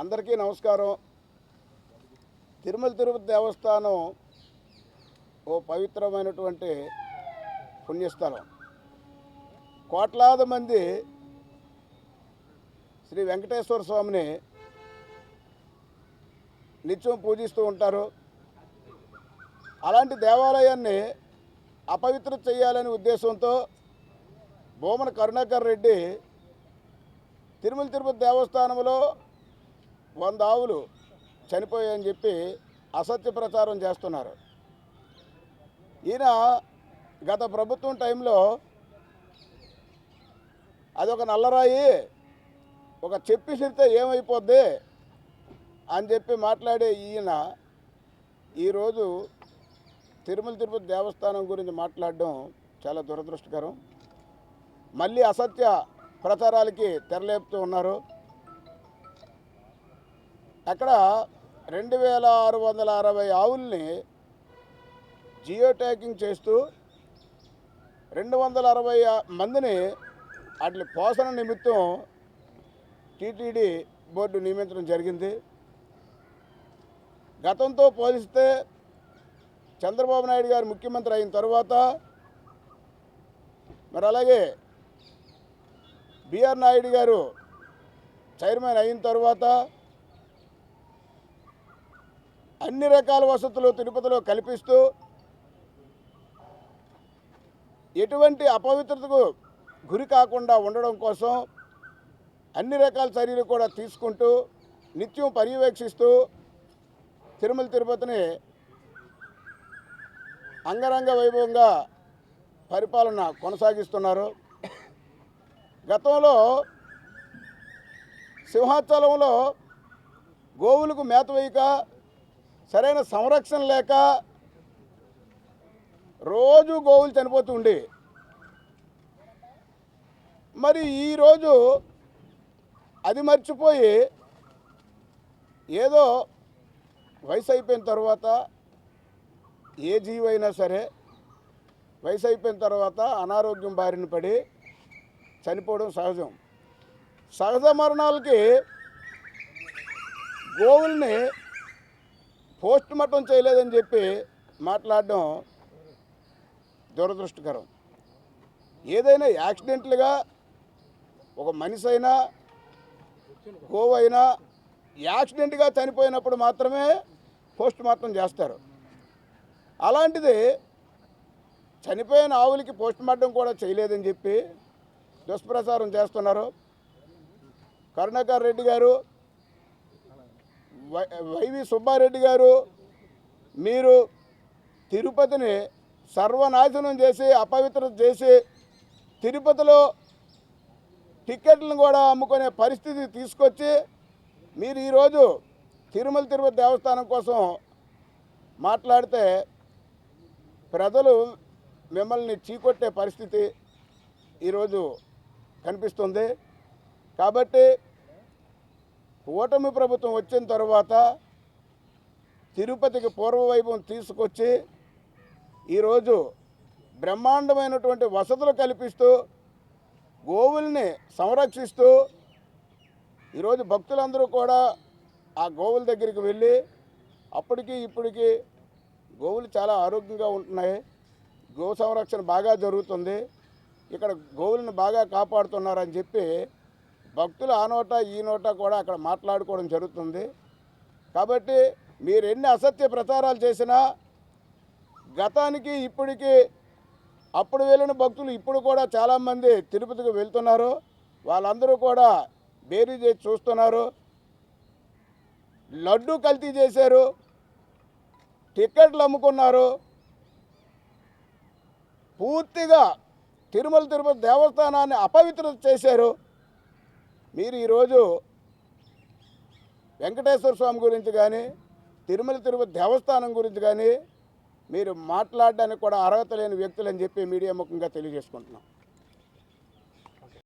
అందరికీ నమస్కారం. తిరుమల తిరుపతి దేవస్థానం ఓ పవిత్రమైనటువంటి పుణ్యస్థలం. కోట్లాది మంది శ్రీ వెంకటేశ్వర స్వామిని నిత్యం పూజిస్తూ ఉంటారు. అలాంటి దేవాలయాన్ని అపవిత్ర చేయాలనే ఉద్దేశంతో భూమన కరుణాకర్ రెడ్డి తిరుమల తిరుపతి దేవస్థానంలో వంద ఆవులు చనిపోయాయని చెప్పి అసత్య ప్రచారం చేస్తున్నారు. ఈయన గత ప్రభుత్వం టైంలో అదొక నల్లరాయి ఒక చెప్పి సిరితే ఏమైపోద్ది అని చెప్పి మాట్లాడే ఈయన ఈరోజు తిరుమల తిరుపతి దేవస్థానం గురించి మాట్లాడడం చాలా దురదృష్టకరం. మళ్ళీ అసత్య ప్రచారాలకి తెరలేపుతూ ఉన్నారు. అక్కడ రెండు వేల ఆరు వందల అరవై ఆవుల్ని జియో ట్యాగింగ్ చేస్తూ రెండు వందల అరవై మందిని వాటి పోషణ నిమిత్తం టీటీడీ బోర్డు నియమించడం జరిగింది. గతంతో పోలిస్తే చంద్రబాబు నాయుడు గారు ముఖ్యమంత్రి అయిన తర్వాత మరి అలాగే బిఆర్ నాయుడు గారు చైర్మన్ అయిన తర్వాత అన్ని రకాల వసతులు తిరుపతిలో కల్పిస్తూ ఎటువంటి అపవిత్రతకు గురి కాకుండా ఉండడం కోసం అన్ని రకాల చర్యలు కూడా తీసుకుంటూ నిత్యం పర్యవేక్షిస్తూ తిరుమల తిరుపతిని అంగరంగ వైభవంగా పరిపాలన కొనసాగిస్తున్నారు. గతంలో సింహాచలంలో గోవులకు మేత వేయక సరైన సంరక్షణ లేక రోజు గోవులు చనిపోతూ ఉండేవి మరి ఈరోజు అది మర్చిపోయి ఏదో వయసు అయిపోయిన తర్వాత ఏ జీవైనా సరే వయసు అయిపోయిన తర్వాత అనారోగ్యం బారిన పడి చనిపోవడం సహజం. సహజ మరణాలకి గోవుల్ని పోస్ట్ మార్టం చేయలేదని చెప్పి మాట్లాడడం దురదృష్టకరం. ఏదైనా యాక్సిడెంట్లుగా ఒక మనిషి అయినా గోవైనా యాక్సిడెంట్గా చనిపోయినప్పుడు మాత్రమే పోస్ట్ మార్టం చేస్తారు. అలాంటిది చనిపోయిన ఆవులకి పోస్ట్ మార్టం కూడా చేయలేదని చెప్పి దుష్ప్రచారం చేస్తున్నారు. కరుణాకర్ రెడ్డి గారు వైవి సుబ్బారెడ్డి గారు మీరు తిరుపతిని సర్వనాశనం చేసి అపవిత్రత చేసి తిరుపతిలో టిక్కెట్లను కూడా అమ్ముకునే పరిస్థితి తీసుకొచ్చి మీరు ఈరోజు తిరుమల తిరుపతి దేవస్థానం కోసం మాట్లాడితే ప్రజలు మిమ్మల్ని చీకొట్టే పరిస్థితి ఈరోజు కనిపిస్తుంది. కాబట్టి కూటమి ప్రభుత్వం వచ్చిన తర్వాత తిరుపతికి పూర్వవైభవం తీసుకొచ్చి ఈరోజు బ్రహ్మాండమైనటువంటి వసతులు కల్పిస్తూ గోవుల్ని సంరక్షిస్తూ ఈరోజు భక్తులందరూ కూడా ఆ గోవుల దగ్గరికి వెళ్ళి అప్పటికి ఇప్పటికి గోవులు చాలా ఆరోగ్యంగా ఉంటున్నాయి. గో సంరక్షణ బాగా జరుగుతుంది. ఇక్కడ గోవులను బాగా కాపాడుతున్నారని చెప్పి భక్తులు ఆ నోట ఈ నోట కూడా అక్కడ మాట్లాడుకోవడం జరుగుతుంది. కాబట్టి మీరు ఎన్ని అసత్య ప్రచారాలు చేసినా గతానికి ఇప్పటికి అప్పుడు వెళ్ళిన భక్తులు ఇప్పుడు కూడా చాలామంది తిరుపతికి వెళ్తున్నారు. వాళ్ళందరూ కూడా బేరీ చేసి చూస్తున్నారు. లడ్డు కల్తీ చేశారు. టిక్కెట్లు అమ్ముకున్నారు. పూర్తిగా తిరుమల తిరుపతి దేవస్థానాన్ని అపవిత్రత చేశారు. మీరు ఈరోజు వెంకటేశ్వర స్వామి గురించి కానీ తిరుమల తిరుపతి దేవస్థానం గురించి కానీ మీరు మాట్లాడడానికి కూడా అర్హత లేని వ్యక్తులని చెప్పి మీడియా ముఖంగా తెలియజేసుకుంటున్నాం.